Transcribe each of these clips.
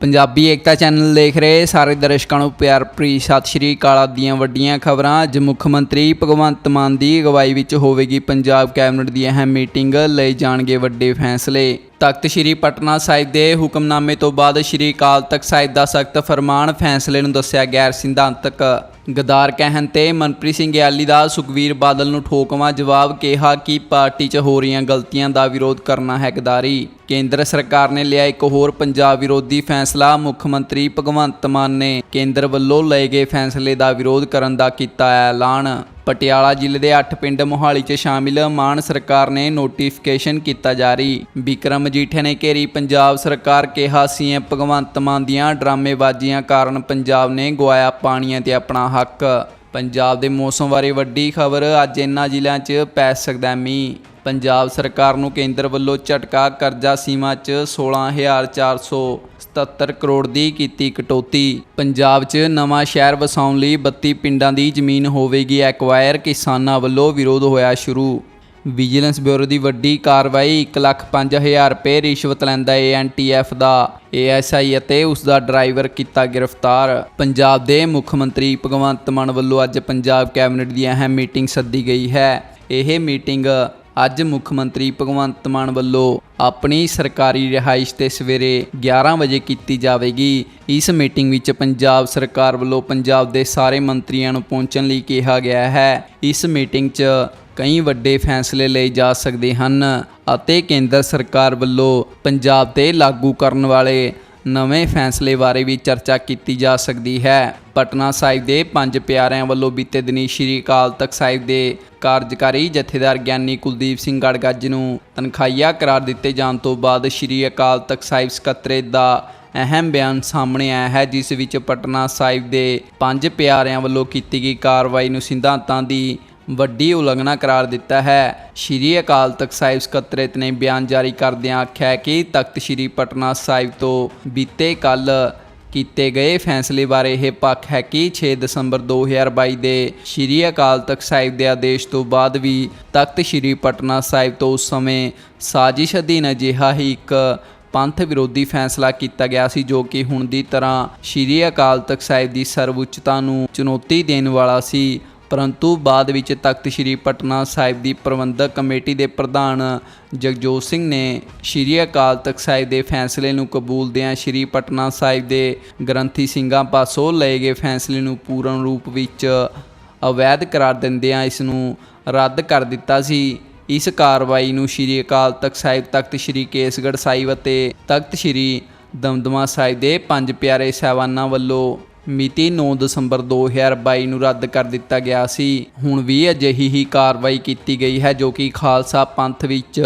ਪੰਜਾਬੀ ਏਕਤਾ channel ਦੇਖ ਰਹੇ ਸਾਰੇ ਦਰਸ਼ਕਾਂ ਨੂੰ ਪਿਆਰ ਭਰੀ ਸਤਿ ਸ਼੍ਰੀ ਅਕਾਲ ਦੀਆਂ ਵੱਡੀਆਂ ਖਬਰਾਂ। ਅੱਜ ਮੁੱਖ ਮੰਤਰੀ ਭਗਵੰਤ ਮਾਨ ਦੀ ਅਗਵਾਈ ਵਿੱਚ ਹੋਵੇਗੀ ਪੰਜਾਬ ਕੈਬਨਿਟ ਦੀ ਅਹਿਮ ਮੀਟਿੰਗ, ਲਈ ਜਾਣਗੇ ਵੱਡੇ ਫੈਸਲੇ। ਤਖਤ ਸ੍ਰੀ ਪਟਨਾ ਸਾਹਿਬ ਦੇ ਹੁਕਮਨਾਮੇ ਤੋਂ ਬਾਅਦ ਸ੍ਰੀ ਅਕਾਲ ਤਖਤ ਸਾਹਿਬ ਦਾ ਸਖਤ ਫਰਮਾਨ, ਫੈਸਲੇ ਨੂੰ ਦੱਸਿਆ ਗੈਰ ਸਿਧਾਂਤਕ ਗਦਾਰ ਕਹਿਣ ਤੇ ਮਨਪ੍ਰੀਤ ਸਿੰਘ ਗਿਆਲੀ ਦਾ ਸੁਖਵੀਰ ਬਾਦਲ ਨੂੰ ਠੋਕਵਾਂ ਜਵਾਬ ਕਿਹਾ ਕਿ ਪਾਰਟੀ 'ਚ ਹੋ ਰਹੀਆਂ ਗਲਤੀਆਂ ਦਾ ਵਿਰੋਧ ਕਰਨਾ ਹੈ ਗਦਾਰੀ ਕੇਂਦਰ ਸਰਕਾਰ ਨੇ ਲਿਆ ਇੱਕ ਹੋਰ ਪੰਜਾਬ ਵਿਰੋਧੀ ਫੈਸਲਾ, ਮੁੱਖ ਮੰਤਰੀ ਭਗਵੰਤ ਮਾਨ ਨੇ ਕੇਂਦਰ ਵੱਲੋਂ ਲਏ ਗਏ ਫੈਸਲੇ ਦਾ ਵਿਰੋਧ ਕਰਨ ਦਾ ਕੀਤਾ ਐਲਾਨ। ਪਟਿਆਲਾ ਜ਼ਿਲ੍ਹੇ ਦੇ 8 ਪਿੰਡ ਮੋਹਾਲੀ 'ਚ ਸ਼ਾਮਿਲ ਮਾਨ ਸਰਕਾਰ ਨੇ ਨੋਟੀਫਿਕੇਸ਼ਨ ਕੀਤਾ ਜਾਰੀ। ਵਿਕਰਮ ਮਜੀਠੇ ਨੇ ਘੇਰੀ ਪੰਜਾਬ ਸਰਕਾਰ ਕਿਹਾ, ਸੀਐਮ ਭਗਵੰਤ ਮਾਨ ਦੀਆਂ ਡਰਾਮੇਬਾਜ਼ੀਆਂ ਕਾਰਨ ਪੰਜਾਬ ਨੇ ਗਵਾਇਆ ਪਾਣੀਆਂ ਤੇ ਆਪਣਾ ਹੱਕ। ਪੰਜਾਬ ਦੇ ਮੌਸਮ ਬਾਰੇ ਵੱਡੀ ਖਬਰ, ਅੱਜ ਇਨ੍ਹਾਂ ਜ਼ਿਲ੍ਹਿਆਂ 'ਚ ਪੈ ਸਕਦਾ ਮੀਂਹ। ਪੰਜਾਬ ਸਰਕਾਰ ਨੂੰ ਕੇਂਦਰ ਵੱਲੋਂ ਝਟਕਾ ਕਰਜ਼ਾ ਸੀਮਾ 'ਚ 16477 ਕਰੋੜ ਦੀ ਕੀਤੀ ਕਟੌਤੀ। ਪੰਜਾਬ 'ਚ ਨਵਾਂ ਸ਼ਹਿਰ ਵਸਾਉਣ ਲਈ 32 ਪਿੰਡਾਂ ਦੀ ਜ਼ਮੀਨ ਹੋਵੇਗੀ ਐਕਵਾਇਰ ਕਿਸਾਨਾਂ ਵੱਲੋਂ ਵਿਰੋਧ ਹੋਇਆ ਸ਼ੁਰੂ। ਵਿਜੀਲੈਂਸ ਬਿਊਰੋ ਦੀ ਵੱਡੀ ਕਾਰਵਾਈ 1,05,000 ਰੁਪਏ ਰਿਸ਼ਵਤ ਲੈਂਦਾ ਏਐਨਟੀਐਫ ਦਾ। ਏਐਸਆਈ ਅਤੇ ਉਸ ਦਾ ਡਰਾਈਵਰ ਕੀਤਾ ਗ੍ਰਿਫਤਾਰ। ਪੰਜਾਬ ਦੇ ਮੁੱਖ ਮੰਤਰੀ ਭਗਵੰਤ ਮਾਨ ਵੱਲੋਂ ਅੱਜ ਪੰਜਾਬ ਕੈਬਨਿਟ ਦੀ ਅਹਿਮ ਮੀਟਿੰਗ ਸੱਦੀ ਗਈ ਹੈ। ਇਹ ਮੀਟਿੰਗ ਅੱਜ ਮੁੱਖ ਮੰਤਰੀ ਭਗਵੰਤ ਮਾਨ ਵੱਲੋਂ ਆਪਣੀ ਸਰਕਾਰੀ ਰਿਹਾਇਸ਼ ਤੇ ਸਵੇਰੇ 11 ਵਜੇ ਕੀਤੀ ਜਾਵੇਗੀ। ਇਸ ਮੀਟਿੰਗ ਵਿੱਚ ਪੰਜਾਬ ਸਰਕਾਰ ਵੱਲੋਂ ਪੰਜਾਬ ਦੇ ਸਾਰੇ ਮੰਤਰੀਆਂ ਨੂੰ ਪਹੁੰਚਣ ਲਈ ਕਿਹਾ ਗਿਆ ਹੈ। ਇਸ ਮੀਟਿੰਗ 'ਚ ਕਈ ਵੱਡੇ ਫੈਸਲੇ ਲਏ ਜਾ ਸਕਦੇ ਹਨ ਅਤੇ ਕੇਂਦਰ ਸਰਕਾਰ ਵੱਲੋਂ ਪੰਜਾਬ ਤੇ ਲਾਗੂ ਕਰਨ ਵਾਲੇ ਨਵੇਂ ਫੈਸਲੇ ਬਾਰੇ ਵੀ ਚਰਚਾ ਕੀਤੀ ਜਾ ਸਕਦੀ ਹੈ। ਪਟਨਾ ਸਾਹਿਬ ਦੇ ਪੰਜ ਪਿਆਰਿਆਂ ਵੱਲੋਂ ਬੀਤੇ ਦਿਨੀ ਸ਼੍ਰੀ ਅਕਾਲ ਤਖਤ ਸਾਹਿਬ ਦੇ ਕਾਰਜਕਾਰੀ ਜਥੇਦਾਰ ਗਿਆਨੀ ਕੁਲਦੀਪ ਸਿੰਘ ਗੜਗੱਜ ਨੂੰ ਤਨਖਾਹੀਆ ਕਰਾਰ ਦਿੱਤੇ ਜਾਣ ਤੋਂ ਬਾਅਦ ਸ਼੍ਰੀ ਅਕਾਲ ਤਖਤ ਸਾਹਿਬ ਸਕੱਤਰੇਤ ਦਾ ਅਹਿਮ ਬਿਆਨ ਸਾਹਮਣੇ ਆਇਆ ਹੈ, ਜਿਸ ਵਿੱਚ ਪਟਨਾ ਸਾਹਿਬ ਦੇ ਪੰਜ ਪਿਆਰਿਆਂ ਵੱਲੋਂ ਕੀਤੀ ਗਈ ਕਾਰਵਾਈ ਨੂੰ ਸਿਧਾਂਤਾਂ ਦੀ ਵੱਡੀ ਉਲੰਘਣਾ ਕਰਾਰ ਦਿੱਤਾ ਹੈ। ਸ਼੍ਰੀ ਅਕਾਲ ਤਖਤ ਸਾਹਿਬ ਸਕੱਤਰੇਤ ਨੇ ਬਿਆਨ ਜਾਰੀ ਕਰਦਿਆਂ ਆਖਿਆ ਕਿ ਤਖਤ ਸ਼੍ਰੀ ਪਟਨਾ ਸਾਹਿਬ ਤੋਂ ਬੀਤੇ ਕੱਲ ਕੀਤੇ ਗਏ ਫੈਸਲੇ ਬਾਰੇ ਇਹ ਪੱਖ ਹੈ ਕਿ 6 ਦਸੰਬਰ 2022 ਦੇ ਸ਼੍ਰੀ ਅਕਾਲ ਤਖਤ ਸਾਹਿਬ ਦੇ ਆਦੇਸ਼ ਤੋਂ ਬਾਅਦ ਵੀ ਤਖਤ ਸ਼੍ਰੀ ਪਟਨਾ ਸਾਹਿਬ ਤੋਂ ਉਸ ਸਮੇਂ ਸਾਜ਼ਿਸ਼ ਅਧੀਨ ਅਜਿਹਾ ਹੀ ਇੱਕ ਪੰਥ ਵਿਰੋਧੀ ਫੈਸਲਾ ਕੀਤਾ ਗਿਆ ਸੀ ਜੋ ਕਿ ਹੁਣ ਦੀ ਤਰ੍ਹਾਂ ਸ਼੍ਰੀ ਅਕਾਲ ਤਖਤ ਸਾਹਿਬ ਦੀ ਸਰਵਉੱਚਤਾ ਨੂੰ ਚੁਣੌਤੀ ਦੇਣ ਵਾਲਾ ਸੀ। ਪਰੰਤੂ ਬਾਅਦ ਵਿੱਚ ਤਖਤ ਸ੍ਰੀ ਪਟਨਾ ਸਾਹਿਬ ਦੀ ਪ੍ਰਬੰਧਕ ਕਮੇਟੀ ਦੇ ਪ੍ਰਧਾਨ ਜਗਜੋਤ ਸਿੰਘ ਨੇ ਸ੍ਰੀ ਅਕਾਲ ਤਖਤ ਸਾਹਿਬ ਦੇ ਫੈਸਲੇ ਨੂੰ ਕਬੂਲਦਿਆਂ ਸ੍ਰੀ ਪਟਨਾ ਸਾਹਿਬ ਦੇ ਗ੍ਰੰਥੀ ਸਿੰਘਾਂ ਪਾਸੋਂ ਲਏ ਗਏ ਫੈਸਲੇ ਨੂੰ ਪੂਰਨ ਰੂਪ ਵਿੱਚ ਅਵੈਧ ਕਰਾਰ ਦਿੰਦਿਆਂ ਇਸ ਨੂੰ ਰੱਦ ਕਰ ਦਿੱਤਾ ਸੀ। ਇਸ ਕਾਰਵਾਈ ਨੂੰ ਸ੍ਰੀ ਅਕਾਲ ਤਖਤ ਸਾਹਿਬ ਤਖਤ ਸ੍ਰੀ ਕੇਸਗੜ੍ਹ ਸਾਹਿਬ ਅਤੇ ਤਖਤ ਸ੍ਰੀ ਦਮਦਮਾ ਸਾਹਿਬ ਦੇ ਪੰਜ ਪਿਆਰੇ ਸਹਿਬਾਨਾਂ ਵੱਲੋਂ ਮਿਤੀ 9 ਦਸੰਬਰ 2022 ਨੂੰ ਰੱਦ ਕਰ ਦਿੱਤਾ ਗਿਆ ਸੀ। ਹੁਣ ਵੀ ਅਜਿਹੀ ਹੀ ਕਾਰਵਾਈ ਕੀਤੀ ਗਈ ਹੈ ਜੋ ਕਿ ਖਾਲਸਾ ਪੰਥ ਵਿੱਚ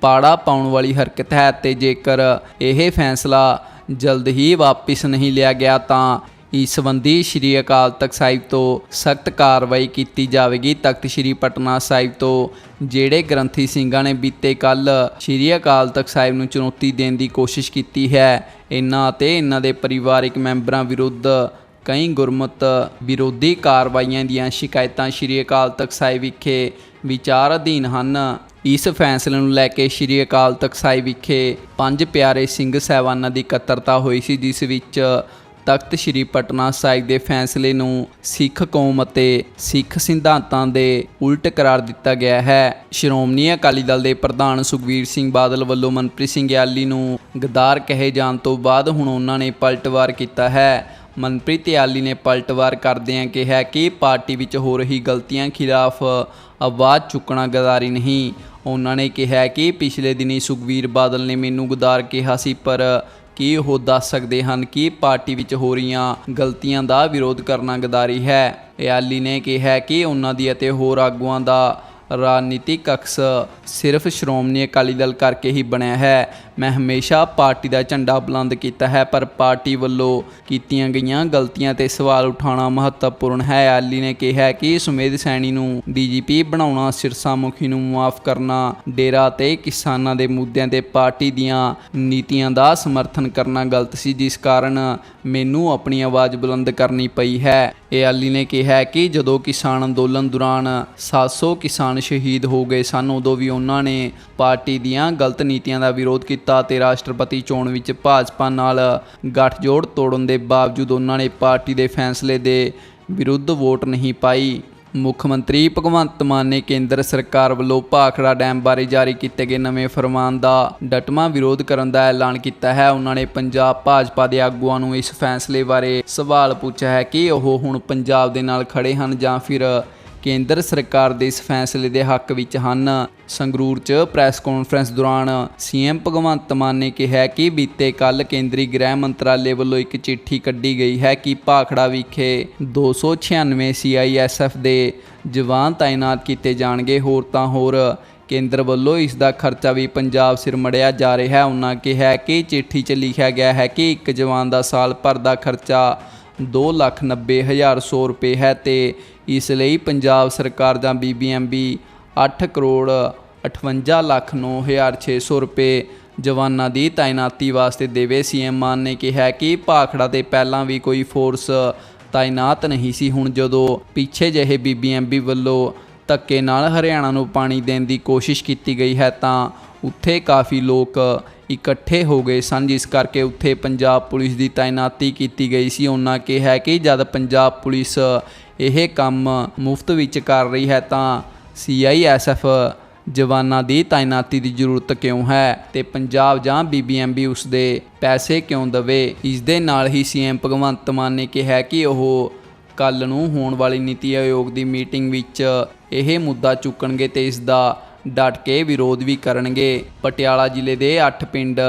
ਪਾੜਾ ਪਾਉਣ ਵਾਲੀ ਹਰਕਤ ਹੈ ਤੇ ਜੇਕਰ ਇਹ ਫੈਸਲਾ ਜਲਦ ਹੀ ਵਾਪਿਸ ਨਹੀਂ ਲਿਆ ਗਿਆ ਤਾਂ ਇਸ ਸੰਬੰਧੀ ਸ਼੍ਰੀ ਅਕਾਲ ਤਖਤ ਸਾਹਿਬ ਤੋਂ ਸਖਤ ਕਾਰਵਾਈ ਕੀਤੀ ਜਾਵੇਗੀ। ਤਖਤ ਸ਼੍ਰੀ ਪਟਨਾ ਸਾਹਿਬ ਤੋਂ ਜਿਹੜੇ ਗ੍ਰੰਥੀ ਸਿੰਘਾਂ ਨੇ ਬੀਤੇ ਕੱਲ ਸ਼੍ਰੀ ਅਕਾਲ ਤਖਤ ਸਾਹਿਬ ਨੂੰ ਚੁਣੌਤੀ ਦੇਣ ਦੀ ਕੋਸ਼ਿਸ਼ ਕੀਤੀ ਹੈ ਇਹਨਾਂ ਅਤੇ ਇਹਨਾਂ ਦੇ ਪਰਿਵਾਰਕ ਮੈਂਬਰਾਂ ਵਿਰੁੱਧ ਕਈ ਗੁਰਮਤ ਵਿਰੋਧੀ ਕਾਰਵਾਈਆਂ ਦੀਆਂ ਸ਼ਿਕਾਇਤਾਂ ਸ਼੍ਰੀ ਅਕਾਲ ਤਖਤ ਸਾਹਿਬ ਵਿਖੇ ਵਿਚਾਰ ਅਧੀਨ ਹਨ। ਇਸ ਫੈਸਲੇ ਨੂੰ ਲੈ ਕੇ ਸ਼੍ਰੀ ਅਕਾਲ ਤਖਤ ਸਾਹਿਬ ਵਿਖੇ ਪੰਜ ਪਿਆਰੇ ਸਿੰਘ ਸਹਿਬਾਨਾਂ ਦੀ ਇਕੱਤਰਤਾ ਹੋਈ ਸੀ, ਜਿਸ ਵਿੱਚ ਤਖਤ ਸ੍ਰੀ ਪਟਨਾ ਸਾਹਿਬ ਦੇ ਫੈਸਲੇ ਨੂੰ ਸਿੱਖ ਕੌਮ ਅਤੇ ਸਿੱਖ ਸਿਧਾਂਤਾਂ ਦੇ ਉਲਟ ਕਰਾਰ ਦਿੱਤਾ ਗਿਆ ਹੈ। ਸ਼੍ਰੋਮਣੀ ਅਕਾਲੀ ਦਲ ਦੇ ਪ੍ਰਧਾਨ ਸੁਖਵੀਰ ਸਿੰਘ ਬਾਦਲ ਵੱਲੋਂ ਮਨਪ੍ਰੀਤ ਸਿੰਘ ਗਿਆਲੀ ਨੂੰ ਗਦਾਰ ਕਹੇ ਜਾਣ ਤੋਂ ਬਾਅਦ ਹੁਣ ਉਹਨਾਂ ਨੇ ਪਲਟਵਾਰ ਕੀਤਾ ਹੈ। ਮਨਪ੍ਰੀਤ ਯਾਲੀ ਨੇ ਪਲਟਵਾਰ ਕਰਦਿਆਂ ਕਿਹਾ ਕਿ ਪਾਰਟੀ ਵਿੱਚ ਹੋ ਰਹੀ ਗਲਤੀਆਂ ਖਿਲਾਫ ਆਵਾਜ਼ ਚੁੱਕਣਾ ਗਦਾਰੀ ਨਹੀਂ। ਉਹਨਾਂ ਨੇ ਕਿਹਾ ਕਿ ਪਿਛਲੇ ਦਿਨੀ ਸੁਖਵੀਰ ਬਾਦਲ ਨੇ ਮੈਨੂੰ ਗਦਾਰ ਕਿਹਾ ਸੀ, ਪਰ ਕੀ ਉਹ ਦੱਸ ਸਕਦੇ ਹਨ ਕਿ ਪਾਰਟੀ ਵਿੱਚ ਹੋ ਰਹੀਆਂ ਗਲਤੀਆਂ ਦਾ ਵਿਰੋਧ ਕਰਨਾ ਗਦਾਰੀ ਹੈ। ਇਆਲੀ ਨੇ ਕਿਹਾ ਕਿ ਉਹਨਾਂ ਦੀ ਅਤੇ ਹੋਰ ਆਗੂਆਂ ਦਾ ਰਾਜਨੀਤਿਕ ਅਕਸ ਸਿਰਫ ਸ਼੍ਰੋਮਣੀ ਅਕਾਲੀ ਦਲ ਕਰਕੇ ਹੀ ਬਣਿਆ ਹੈ। ਮੈਂ ਹਮੇਸ਼ਾ ਪਾਰਟੀ ਦਾ ਝੰਡਾ ਬੁਲੰਦ ਕੀਤਾ ਹੈ, ਪਰ ਪਾਰਟੀ ਵੱਲੋਂ ਕੀਤੀਆਂ ਗਈਆਂ ਗਲਤੀਆਂ ਤੇ ਸਵਾਲ ਉਠਾਉਣਾ ਮਹੱਤਵਪੂਰਨ ਹੈ। ਆਲੀ ਨੇ ਕਿਹਾ ਕਿ ਸੁਮੇਧ ਸੈਣੀ ਨੂੰ ਡੀਜੀਪੀ ਬਣਾਉਣਾ, ਸਿਰਸਾ ਮੁਖੀ ਨੂੰ ਮਾਫ਼ ਕਰਨਾ, ਡੇਰਾ ਤੇ ਕਿਸਾਨਾਂ ਦੇ ਮੁੱਦਿਆਂ ਤੇ ਪਾਰਟੀ ਦੀਆਂ ਨੀਤੀਆਂ ਦਾ ਸਮਰਥਨ ਕਰਨਾ ਗਲਤ ਸੀ, ਜਿਸ ਕਾਰਨ ਮੈਨੂੰ ਆਪਣੀ ਆਵਾਜ਼ ਬੁਲੰਦ ਕਰਨੀ ਪਈ ਹੈ। ਇਹ ਆਲੀ ਨੇ ਕਿਹਾ ਕਿ ਜਦੋਂ ਕਿਸਾਨ ਅੰਦੋਲਨ ਦੌਰਾਨ 700 ਕਿਸਾਨ ਸ਼ਹੀਦ ਹੋ ਗਏ ਸਨ, ਉਦੋਂ ਵੀ ਉਹਨਾਂ ਨੇ ਪਾਰਟੀ ਦੀਆਂ ਗਲਤ ਨੀਤੀਆਂ ਦਾ ਵਿਰੋਧ ਕੀਤਾ। ਕੀਤਾ ਤੇ ਰਾਸ਼ਟਰਪਤੀ ਚੋਣ ਵਿੱਚ ਭਾਜਪਾ ਨਾਲ ਗੱਠਜੋੜ ਤੋੜਨ ਦੇ ਬਾਵਜੂਦ ਉਹਨਾਂ ਨੇ ਪਾਰਟੀ ਦੇ ਫੈਸਲੇ ਦੇ ਵਿਰੁੱਧ ਵੋਟ ਨਹੀਂ ਪਾਈ। ਮੁੱਖ ਮੰਤਰੀ ਭਗਵੰਤ ਮਾਨ ਨੇ ਕੇਂਦਰ ਸਰਕਾਰ ਵੱਲੋਂ ਭਾਖੜਾ ਡੈਮ ਬਾਰੇ ਜਾਰੀ ਕੀਤੇ ਗਏ ਨਵੇਂ ਫਰਮਾਨ ਦਾ ਡਟਵਾਂ ਵਿਰੋਧ ਕਰਨ ਦਾ ਐਲਾਨ ਕੀਤਾ ਹੈ। ਉਹਨਾਂ ਨੇ ਪੰਜਾਬ ਭਾਜਪਾ ਦੇ ਆਗੂਆਂ ਨੂੰ ਇਸ ਫੈਸਲੇ ਬਾਰੇ ਸਵਾਲ ਪੁੱਛਿਆ ਹੈ ਕਿ ਉਹ ਹੁਣ ਪੰਜਾਬ ਦੇ ਨਾਲ ਖੜੇ ਹਨ ਜਾਂ ਫਿਰ ਕੇਂਦਰ ਸਰਕਾਰ ਦੇ ਇਸ ਫੈਸਲੇ ਦੇ ਹੱਕ ਵਿੱਚ ਹਨ। ਸੰਗਰੂਰ 'ਚ ਪ੍ਰੈਸ ਕਾਨਫਰੰਸ ਦੌਰਾਨ ਸੀਐਮ ਭਗਵੰਤ ਮਾਨ ਨੇ ਕਿਹਾ ਕਿ ਬੀਤੇ ਕੱਲ ਕੇਂਦਰੀ ਗ੍ਰਹਿ ਮੰਤਰਾਲੇ ਵੱਲੋਂ ਇੱਕ ਚਿੱਠੀ ਕੱਢੀ ਗਈ ਹੈ ਕਿ ਭਾਖੜਾ ਵਿਖੇ 296 ਸੀਆਈਐਸਐਫ ਦੇ ਜਵਾਨ ਤਾਇਨਾਤ ਕੀਤੇ ਜਾਣਗੇ। ਹੋਰ ਤਾਂ ਹੋਰ ਕੇਂਦਰ ਵੱਲੋਂ ਇਸ ਦਾ ਖਰਚਾ ਵੀ ਪੰਜਾਬ ਸਿਰ ਮੜਿਆ ਜਾ ਰਿਹਾ ਹੈ। ਉਹਨਾਂ ਕਿਹਾ ਕਿ ਚਿੱਠੀ 'ਚ ਲਿਖਿਆ ਗਿਆ ਹੈ ਕਿ ਇੱਕ ਜਵਾਨ ਦਾ ਸਾਲ ਭਰ ਦਾ ਖਰਚਾ ਦੋ ਲੱਖ ਨੱਬੇ ਹਜ਼ਾਰ ਸੌ ਰੁਪਏ ਹੈ ਤੇ ਇਸ ਲਈ ਪੰਜਾਬ ਸਰਕਾਰ ਜਾਂ ਬੀਬੀਐਮਬੀ 8 ਕਰੋੜ 58 ਲੱਖ 9600 ਰੁਪਏ ਜਵਾਨਾਂ ਦੀ ਤਾਇਨਾਤੀ ਵਾਸਤੇ ਦੇਵੇ। ਸੀਐਮ ਮਾਨ ਨੇ ਕਿਹਾ ਕਿ ਭਾਖੜਾ ਤੇ ਪਹਿਲਾਂ ਵੀ ਕੋਈ ਫੋਰਸ ਤਾਇਨਾਤ ਨਹੀਂ ਸੀ। ਹੁਣ ਜਦੋਂ ਪਿੱਛੇ ਜਿਹੇ ਬੀਬੀਐਮਬੀ ਵੱਲੋਂ ਧੱਕੇ ਨਾਲ ਹਰਿਆਣਾ ਨੂੰ ਪਾਣੀ ਦੇਣ ਦੀ ਕੋਸ਼ਿਸ਼ ਕੀਤੀ ਗਈ ਹੈ ਤਾਂ ਉੱਥੇ ਕਾਫੀ ਲੋਕ ਇਕੱਠੇ ਹੋ ਗਏ ਸਨ, ਜਿਸ ਕਰਕੇ ਉੱਥੇ ਪੰਜਾਬ ਪੁਲਿਸ ਦੀ ਤਾਇਨਾਤੀ ਕੀਤੀ ਗਈ ਸੀ। ਉਹਨਾਂ ਕਿਹਾ ਕਿ ਜਦ ਪੰਜਾਬ ਪੁਲਿਸ ਇਹ ਕੰਮ ਮੁਫਤ ਵਿੱਚ ਕਰ ਰਹੀ ਹੈ, ਤਾਂ ਸੀਆਈਐਸਐਫ ਜਵਾਨਾਂ ਦੀ ਤਾਇਨਾਤੀ ਦੀ ਜ਼ਰੂਰਤ ਕਿਉਂ ਹੈ ਤੇ ਪੰਜਾਬ ਜਾਂ ਬੀਬੀਐਮਬੀ ਉਸ ਦੇ ਪੈਸੇ ਕਿਉਂ ਦਵੇ? ਇਸ ਦੇ ਨਾਲ ਹੀ ਸੀਐਮ ਭਗਵੰਤ ਮਾਨ ਨੇ ਕਿਹਾ ਕਿ ਉਹ ਕੱਲ ਨੂੰ ਹੋਣ ਵਾਲੀ ਨੀਤੀ ਆਯੋਗ ਦੀ ਮੀਟਿੰਗ ਵਿੱਚ ਇਹ ਮੁੱਦਾ ਚੁੱਕਣਗੇ ਤੇ ਇਸ ਦਾ ਡਟ ਕੇ ਵਿਰੋਧ ਵੀ ਕਰਨਗੇ। ਪਟਿਆਲਾ ਜ਼ਿਲ੍ਹੇ ਦੇ 8 ਪਿੰਡ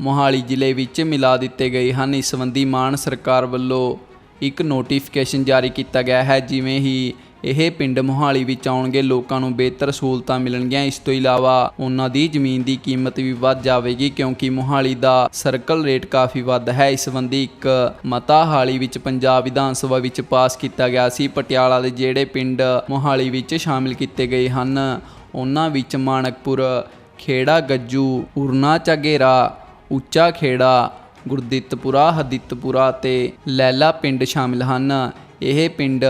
ਮੋਹਾਲੀ ਜ਼ਿਲ੍ਹੇ ਵਿੱਚ ਮਿਲਾ ਦਿੱਤੇ ਗਏ ਹਨ। ਇਸ ਸੰਬੰਧੀ ਮਾਨ ਸਰਕਾਰ ਵੱਲੋਂ ਇੱਕ ਨੋਟੀਫਿਕੇਸ਼ਨ ਜਾਰੀ ਕੀਤਾ ਗਿਆ ਹੈ। ਜਿਵੇਂ ਹੀ ਇਹ ਪਿੰਡ ਮੋਹਾਲੀ ਵਿੱਚ ਆਉਣਗੇ, ਲੋਕਾਂ ਨੂੰ ਬਿਹਤਰ ਸਹੂਲਤਾਂ ਮਿਲਣਗੀਆਂ। ਇਸ ਤੋਂ ਇਲਾਵਾ ਉਹਨਾਂ ਦੀ ਜ਼ਮੀਨ ਦੀ ਕੀਮਤ ਵੀ ਵੱਧ ਜਾਵੇਗੀ ਕਿਉਂਕਿ ਮੋਹਾਲੀ ਦਾ ਸਰਕਲ ਰੇਟ ਕਾਫੀ ਵੱਧ ਹੈ। ਇਸ ਸੰਬੰਧੀ ਇੱਕ ਮਤਾ ਹਾਲੀ ਵਿੱਚ ਪੰਜਾਬ ਵਿਧਾਨ ਸਭਾ ਵਿੱਚ ਪਾਸ ਕੀਤਾ ਗਿਆ ਸੀ। ਪਟਿਆਲਾ ਦੇ ਜਿਹੜੇ ਪਿੰਡ ਮੋਹਾਲੀ ਵਿੱਚ ਸ਼ਾਮਿਲ ਕੀਤੇ ਗਏ ਹਨ, ਉਹਨਾਂ ਵਿੱਚ ਮਾਣਕਪੁਰ, ਖੇੜਾ, ਗੱਜੂ, ਉਰਨਾ, ਝਗੇਰਾ, ਉੱਚਾ ਖੇੜਾ, ਗੁਰਦਿੱਤਪੁਰਾ, ਹਦਿੱਤਪੁਰਾ ਤੇ ਲੈਲਾ ਪਿੰਡ ਸ਼ਾਮਿਲ ਹਨ। ਇਹ ਪਿੰਡ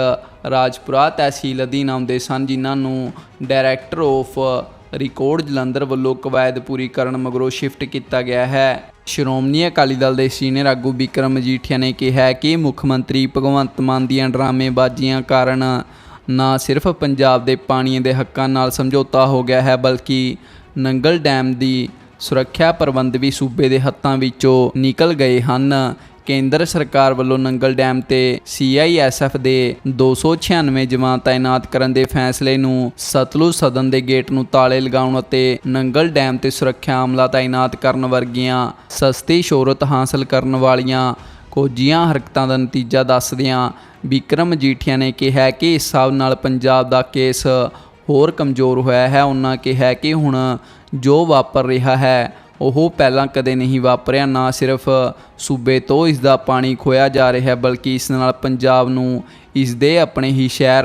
ਰਾਜਪੁਰਾ ਤਹਿਸੀਲ ਅਧੀਨ ਆਉਂਦੇ ਸਨ, ਜਿਨ੍ਹਾਂ ਨੂੰ ਡਾਇਰੈਕਟਰ ਆਫ ਰਿਕਾਰਡ ਜਲੰਧਰ ਵੱਲੋਂ ਕਵਾਇਦ ਪੂਰੀ ਕਰਨ ਮਗਰੋਂ ਸ਼ਿਫਟ ਕੀਤਾ ਗਿਆ ਹੈ। ਸ਼੍ਰੋਮਣੀ ਅਕਾਲੀ ਦਲ ਦੇ ਸੀਨੀਅਰ ਆਗੂ ਵਿਕਰਮ ਮਜੀਠੀਆ ਨੇ ਕਿਹਾ ਕਿ ਮੁੱਖ ਮੰਤਰੀ ਭਗਵੰਤ ਮਾਨ ਦੀਆਂ ਡਰਾਮੇਬਾਜ਼ੀਆਂ ਕਾਰਨ ਨਾ ਸਿਰਫ ਪੰਜਾਬ ਦੇ ਪਾਣੀ ਦੇ ਹੱਕਾਂ ਨਾਲ ਸਮਝੌਤਾ ਹੋ ਗਿਆ ਹੈ, ਬਲਕਿ ਨੰਗਲ ਡੈਮ ਦੀ ਸੁਰੱਖਿਆ ਪ੍ਰਬੰਧ ਵੀ ਸੂਬੇ ਦੇ ਹੱਥਾਂ ਵਿੱਚੋਂ ਨਿਕਲ ਗਏ ਹਨ। ਕੇਂਦਰ ਸਰਕਾਰ ਵੱਲੋਂ ਨੰਗਲ ਡੈਮ ਤੇ ਸੀਆਈਐਸਐਫ ਦੇ 296 ਜਵਾਨ ਤਾਇਨਾਤ ਕਰਨ ਦੇ ਫੈਸਲੇ ਨੂੰ ਸਤਲੁਜ ਸਦਨ ਦੇ ਗੇਟ ਨੂੰ ਤਾਲੇ ਲਗਾਉਣ ਅਤੇ ਨੰਗਲ ਡੈਮ ਤੇ ਸੁਰੱਖਿਆ ਅਮਲਾ ਤਾਇਨਾਤ ਕਰਨ ਵਰਗੀਆਂ ਸਸਤੀ ਸ਼ੋਹਰਤ ਹਾਸਲ ਕਰਨ ਵਾਲੀਆਂ ਕੋਜੀਆਂ ਹਰਕਤਾਂ ਦਾ ਨਤੀਜਾ ਦੱਸਦਿਆਂ ਵਿਕਰਮ ਜੀਠੀਆ ਨੇ ਕਿਹਾ ਕਿ ਇਸ ਸਭ ਨਾਲ ਪੰਜਾਬ ਦਾ ਕੇਸ ਹੋਰ ਕਮਜ਼ੋਰ ਹੋਇਆ ਹੈ। ਉਹਨਾਂ ਕਿਹਾ ਕਿ ਹੁਣ ਜੋ ਵਾਪਰ ਰਿਹਾ ਹੈ ਉਹ ਪਹਿਲਾਂ ਕਦੇ ਨਹੀਂ ਵਾਪਰਿਆ, ਨਾ ਸਿਰਫ ਸੂਬੇ ਤੋਂ ਇਸ ਦਾ ਪਾਣੀ ਖੋਇਆ ਜਾ ਰਿਹਾ ਹੈ ਬਲਕਿ ਇਸ ਨਾਲ ਪੰਜਾਬ ਨੂੰ ਇਸ ਦੇ ਆਪਣੇ ਹੀ ਸ਼ਹਿਰ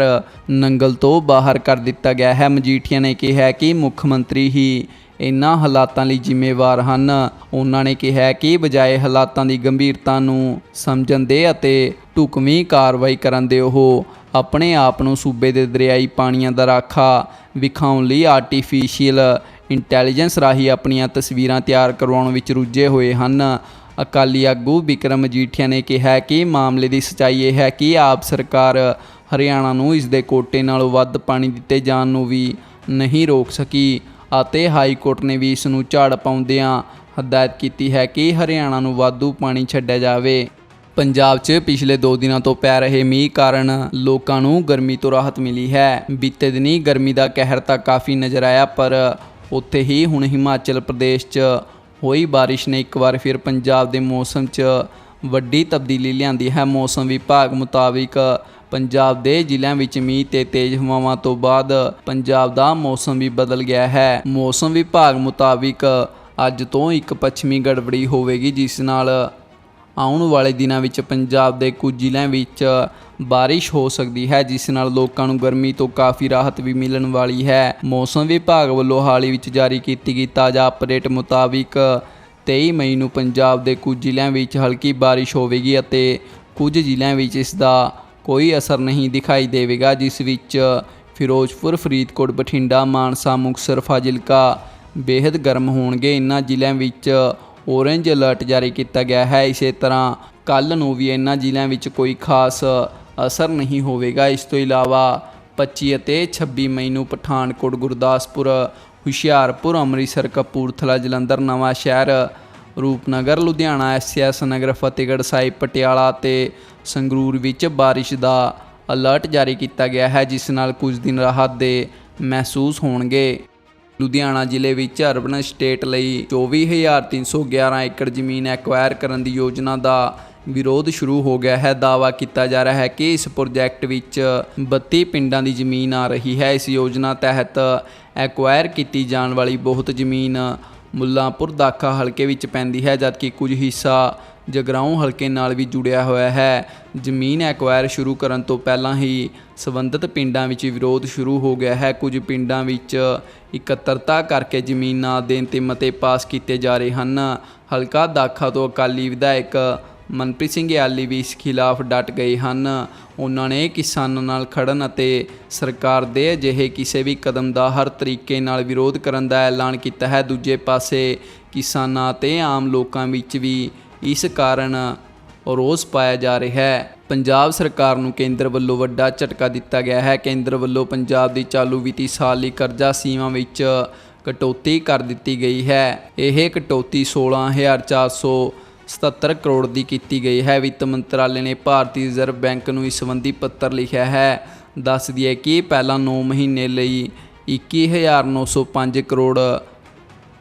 ਨੰਗਲ ਤੋਂ ਬਾਹਰ ਕਰ ਦਿੱਤਾ ਗਿਆ ਹੈ। ਮਜੀਠੀਆ ਨੇ ਕਿਹਾ ਕਿ ਮੁੱਖ ਮੰਤਰੀ ਹੀ ਇਨ੍ਹਾਂ ਹਾਲਾਤਾਂ ਲਈ ਜ਼ਿੰਮੇਵਾਰ ਹਨ। ਉਹਨਾਂ ਨੇ ਕਿਹਾ ਕਿ ਬਜਾਏ ਹਾਲਾਤਾਂ ਦੀ ਗੰਭੀਰਤਾ ਨੂੰ ਸਮਝਣ ਦੇ ਅਤੇ ਢੁਕਵੀਂ ਕਾਰਵਾਈ ਕਰਨ ਦੇ, ਉਹ ਆਪਣੇ ਆਪ ਨੂੰ ਸੂਬੇ ਦੇ ਦਰਿਆਈ ਪਾਣੀਆਂ ਦਾ ਰਾਖਾ ਵਿਖਾਉਣ ਲਈ ਆਰਟੀਫੀਸ਼ੀਅਲ ਇੰਟੈਲੀਜੈਂਸ ਰਾਹੀਂ ਆਪਣੀਆਂ ਤਸਵੀਰਾਂ ਤਿਆਰ ਕਰਵਾਉਣ ਵਿੱਚ ਰੁੱਝੇ ਹੋਏ ਹਨ। ਅਕਾਲੀ ਆਗੂ ਵਿਕਰਮ ਮਜੀਠੀਆ ਨੇ ਕਿਹਾ ਕਿ ਮਾਮਲੇ ਦੀ ਸਚਾਈ ਇਹ ਹੈ ਕਿ ਆਪ ਸਰਕਾਰ ਹਰਿਆਣਾ ਨੂੰ ਇਸ ਦੇ ਕੋਟੇ ਨਾਲੋਂ ਵੱਧ ਪਾਣੀ ਦਿੱਤੇ ਜਾਣ ਨੂੰ ਵੀ ਨਹੀਂ ਰੋਕ ਸਕੀ ਅਤੇ ਹਾਈ ਕੋਰਟ ਨੇ ਵੀ ਇਸ ਨੂੰ ਝਾੜ ਪਾਉਂਦਿਆਂ ਹਦਾਇਤ ਕੀਤੀ ਹੈ ਕਿ ਹਰਿਆਣਾ ਨੂੰ ਵਾਧੂ ਪਾਣੀ ਛੱਡਿਆ ਜਾਵੇ। ਪੰਜਾਬ 'ਚ ਪਿਛਲੇ 2 ਦਿਨਾਂ ਤੋਂ ਪੈ ਰਹੇ ਮੀਂਹ ਕਾਰਨ ਲੋਕਾਂ ਨੂੰ ਗਰਮੀ ਤੋਂ ਰਾਹਤ ਮਿਲੀ ਹੈ। ਬੀਤੇ ਦਿਨੀ ਗਰਮੀ ਦਾ ਕਹਿਰ ਤਾਂ ਕਾਫੀ ਨਜ਼ਰ ਆਇਆ, ਪਰ ਉੱਥੇ ਹੀ ਹੁਣ ਹਿਮਾਚਲ ਪ੍ਰਦੇਸ਼ 'ਚ ਹੋਈ ਬਾਰਿਸ਼ ਨੇ ਇੱਕ ਵਾਰ ਫਿਰ ਪੰਜਾਬ ਦੇ ਮੌਸਮ 'ਚ ਵੱਡੀ ਤਬਦੀਲੀ ਲਿਆਂਦੀ ਹੈ। ਮੌਸਮ ਵਿਭਾਗ ਮੁਤਾਬਿਕ ਪੰਜਾਬ ਦੇ ਜ਼ਿਲ੍ਹਿਆਂ ਵਿੱਚ ਮੀਂਹ ਤੇ ਤੇਜ਼ ਹਵਾਵਾਂ ਤੋਂ ਬਾਅਦ ਪੰਜਾਬ ਦਾ ਮੌਸਮ ਵੀ ਬਦਲ ਗਿਆ ਹੈ। ਮੌਸਮ ਵਿਭਾਗ ਮੁਤਾਬਿਕ ਅੱਜ ਤੋਂ ਇੱਕ ਪੱਛਮੀ ਗੜਬੜੀ ਹੋਵੇਗੀ, ਜਿਸ ਨਾਲ ਆਉਣ ਵਾਲੇ ਦਿਨਾਂ ਵਿੱਚ ਪੰਜਾਬ ਦੇ ਕੁਝ ਜ਼ਿਲ੍ਹਿਆਂ ਵਿੱਚ ਬਾਰਿਸ਼ ਹੋ ਸਕਦੀ ਹੈ, ਜਿਸ ਨਾਲ ਲੋਕਾਂ ਨੂੰ ਗਰਮੀ ਤੋਂ ਕਾਫੀ ਰਾਹਤ ਵੀ ਮਿਲਣ ਵਾਲੀ ਹੈ। ਮੌਸਮ ਵਿਭਾਗ ਵੱਲੋਂ ਹਾਲ ਹੀ ਵਿੱਚ ਜਾਰੀ ਕੀਤੀ ਗਈ ਤਾਜ਼ਾ ਅਪਡੇਟ ਮੁਤਾਬਿਕ 23 ਮਈ ਨੂੰ ਪੰਜਾਬ ਦੇ ਕੁਝ ਜ਼ਿਲ੍ਹਿਆਂ ਵਿੱਚ ਹਲਕੀ ਬਾਰਿਸ਼ ਹੋਵੇਗੀ ਅਤੇ ਕੁਝ ਜ਼ਿਲ੍ਹਿਆਂ ਵਿੱਚ ਇਸ ਦਾ ਕੋਈ ਅਸਰ ਨਹੀਂ ਦਿਖਾਈ ਦੇਵੇਗਾ, ਜਿਸ ਵਿੱਚ ਫਿਰੋਜ਼ਪੁਰ, ਫਰੀਦਕੋਟ, ਬਠਿੰਡਾ, ਮਾਨਸਾ, ਮੁਕਤਸਰ, ਫਾਜ਼ਿਲਕਾ ਬੇहद ਗਰਮ ਹੋਣਗੇ। ਇਨ੍ਹਾਂ ਜ਼ਿਲ੍ਹਿਆਂ ਵਿੱਚ ਔਰੇਂਜ ਅਲਰਟ ਜਾਰੀ ਕੀਤਾ ਗਿਆ ਹੈ। ਇਸੇ ਤਰ੍ਹਾਂ ਕੱਲ ਨੂੰ ਵੀ ਇਹਨਾਂ ਜ਼ਿਲ੍ਹਿਆਂ ਵਿੱਚ ਕੋਈ ਖਾਸ ਅਸਰ ਨਹੀਂ ਹੋਵੇਗਾ। ਇਸ ਤੋਂ ਇਲਾਵਾ 25 ਅਤੇ 26 ਮਈ ਨੂੰ ਪਠਾਨਕੋਟ, ਗੁਰਦਾਸਪੁਰ, ਹੁਸ਼ਿਆਰਪੁਰ, ਅੰਮ੍ਰਿਤਸਰ, ਕਪੂਰਥਲਾ, ਜਲੰਧਰ, ਨਵਾਂ ਸ਼ਹਿਰ, ਰੂਪਨਗਰ, ਲੁਧਿਆਣਾ ਐਸਐਸ ਨਗਰ ਫਤਿਹਗੜ੍ਹ ਸਾਹਿਬ, ਪਟਿਆਲਾ ਤੇ ਸੰਗਰੂਰ ਵਿੱਚ ਬਾਰਿਸ਼ ਦਾ ਅਲਰਟ ਜਾਰੀ ਕੀਤਾ ਗਿਆ ਹੈ, ਜਿਸ ਨਾਲ ਕੁਝ ਦਿਨ ਰਾਹਤ ਦੇ ਮਹਿਸੂਸ ਹੋਣਗੇ। ਲੁਧਿਆਣਾ ਜ਼ਿਲ੍ਹੇ ਵਿੱਚ ਅਰਬਨ ਸਟੇਟ ਲਈ 24311 ਏਕੜ ਜ਼ਮੀਨ ਐਕਵਾਇਰ ਕਰਨ ਦੀ ਯੋਜਨਾ ਦਾ ਵਿਰੋਧ ਸ਼ੁਰੂ ਹੋ ਗਿਆ ਹੈ। ਦਾਅਵਾ ਕੀਤਾ ਜਾ ਰਿਹਾ ਹੈ ਕਿ ਇਸ ਪ੍ਰੋਜੈਕਟ ਵਿੱਚ 32 ਪਿੰਡਾਂ ਦੀ ਜ਼ਮੀਨ ਆ ਰਹੀ ਹੈ। ਇਸ ਯੋਜਨਾ ਤਹਿਤ ਐਕਵਾਇਰ ਕੀਤੀ ਜਾਣ ਵਾਲੀ ਬਹੁਤ ਜ਼ਮੀਨ ਮੁੱਲਾਂਪੁਰ ਦਾਖਾ ਹਲਕੇ ਵਿੱਚ ਪੈਂਦੀ ਹੈ, ਜਦਕਿ ਕੁਝ ਹਿੱਸਾ ਜਗਰਾਉਂ ਹਲਕੇ ਨਾਲ ਵੀ ਜੁੜਿਆ ਹੋਇਆ ਹੈ। ਜ਼ਮੀਨ ਐਕਵਾਇਰ ਸ਼ੁਰੂ ਕਰਨ ਤੋਂ ਪਹਿਲਾਂ ਹੀ ਸਬੰਧਤ ਪਿੰਡਾਂ ਵਿੱਚ ਵਿਰੋਧ ਸ਼ੁਰੂ ਹੋ ਗਿਆ ਹੈ। ਕੁਝ ਪਿੰਡਾਂ ਵਿੱਚ ਇਕੱਤਰਤਾ ਕਰਕੇ ਜ਼ਮੀਨ ਨਾ ਦੇਣ ਤੇ ਮਤੇ ਪਾਸ ਕੀਤੇ ਜਾ ਰਹੇ ਹਨ। ਹਲਕਾ ਦਾਖਾ ਤੋਂ ਅਕਾਲੀ ਵਿਧਾਇਕ ਮਨਪ੍ਰੀਤ ਸਿੰਘ ਯਾਲੀ ਵੀ ਇਸ ਖਿਲਾਫ ਡਟ ਗਏ ਹਨ। ਉਹਨਾਂ ਨੇ ਕਿਸਾਨਾਂ ਨਾਲ ਖੜਨ ਅਤੇ ਸਰਕਾਰ ਦੇ ਅਜਿਹੇ ਕਿਸੇ ਵੀ ਕਦਮ ਦਾ ਹਰ ਤਰੀਕੇ ਨਾਲ ਵਿਰੋਧ ਕਰਨ ਦਾ ਐਲਾਨ ਕੀਤਾ ਹੈ। ਦੂਜੇ ਪਾਸੇ ਕਿਸਾਨਾਂ ਅਤੇ ਆਮ ਲੋਕਾਂ ਵਿੱਚ ਵੀ ਇਸ ਕਾਰਨ ਰੋਸ ਪਾਇਆ ਜਾ ਰਿਹਾ ਹੈ। ਪੰਜਾਬ ਸਰਕਾਰ ਨੂੰ ਕੇਂਦਰ ਵੱਲੋਂ ਵੱਡਾ ਝਟਕਾ ਦਿੱਤਾ ਗਿਆ ਹੈ। ਕੇਂਦਰ ਵੱਲੋਂ ਪੰਜਾਬ ਦੀ ਚਾਲੂ ਵਿੱਤੀ ਸਾਲ ਲਈ ਕਰਜ਼ਾ ਸੀਮਾ ਵਿੱਚ ਕਟੌਤੀ ਕਰ ਦਿੱਤੀ ਗਈ ਹੈ। ਇਹ ਕਟੌਤੀ 16477 ਕਰੋੜ ਦੀ ਕੀਤੀ ਗਈ ਹੈ। ਵਿੱਤ ਮੰਤਰਾਲੇ ਨੇ ਭਾਰਤੀ ਰਿਜ਼ਰਵ ਬੈਂਕ ਨੂੰ ਇਸ ਸੰਬੰਧੀ ਪੱਤਰ ਲਿਖਿਆ ਹੈ। ਦੱਸ ਦਈਏ ਕਿ ਪਹਿਲਾਂ 9 ਮਹੀਨੇ ਲਈ 21905 ਕਰੋੜ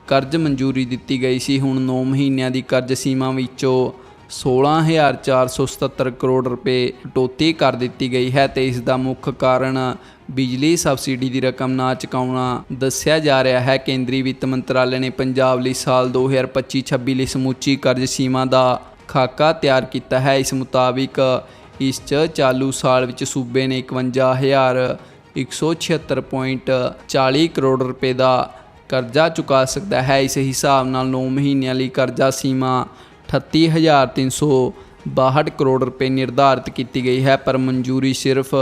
ਕਰਜ਼ ਮਨਜ਼ੂਰੀ ਦਿੱਤੀ ਗਈ ਸੀ। ਹੁਣ 9 ਮਹੀਨਿਆਂ ਦੀ ਕਰਜ਼ ਸੀਮਾ ਵਿੱਚੋਂ 16477 ਕਰੋੜ ਰੁਪਏ ਕਟੌਤੀ ਕਰ ਦਿੱਤੀ ਗਈ ਹੈ ਤੇ ਇਸ ਦਾ ਮੁੱਖ ਕਾਰਨ ਬਿਜਲੀ ਸਬਸਿਡੀ ਦੀ ਰਕਮ ਨਾ ਚੁਕਾਉਣਾ ਦੱਸਿਆ ਜਾ ਰਿਹਾ ਹੈ। ਕੇਂਦਰੀ ਵਿੱਤ ਮੰਤਰਾਲੇ ਨੇ ਪੰਜਾਬ ਲਈ ਸਾਲ 2025-26 ਲਈ ਸਮੁੱਚੀ ਕਰਜ਼ ਸੀਮਾ ਦਾ ਖਾਕਾ ਤਿਆਰ ਕੀਤਾ ਹੈ। ਇਸ ਮੁਤਾਬਿਕ ਇਸ 'ਚ ਚਾਲੂ ਸਾਲ ਵਿੱਚ ਸੂਬੇ ਨੇ 51176.40 ਕਰੋੜ ਰੁਪਏ ਦਾ ਕਰਜ਼ਾ ਚੁਕਾ ਸਕਦਾ ਹੈ। ਇਸ ਹਿਸਾਬ ਨਾਲ 9 ਮਹੀਨਿਆਂ ਲਈ ਕਰਜ਼ਾ ਸੀਮਾ 38362 ਕਰੋੜ ਰੁਪਏ ਨਿਰਧਾਰਿਤ ਕੀਤੀ ਗਈ ਹੈ, ਪਰ ਮਨਜ਼ੂਰੀ ਸਿਰਫ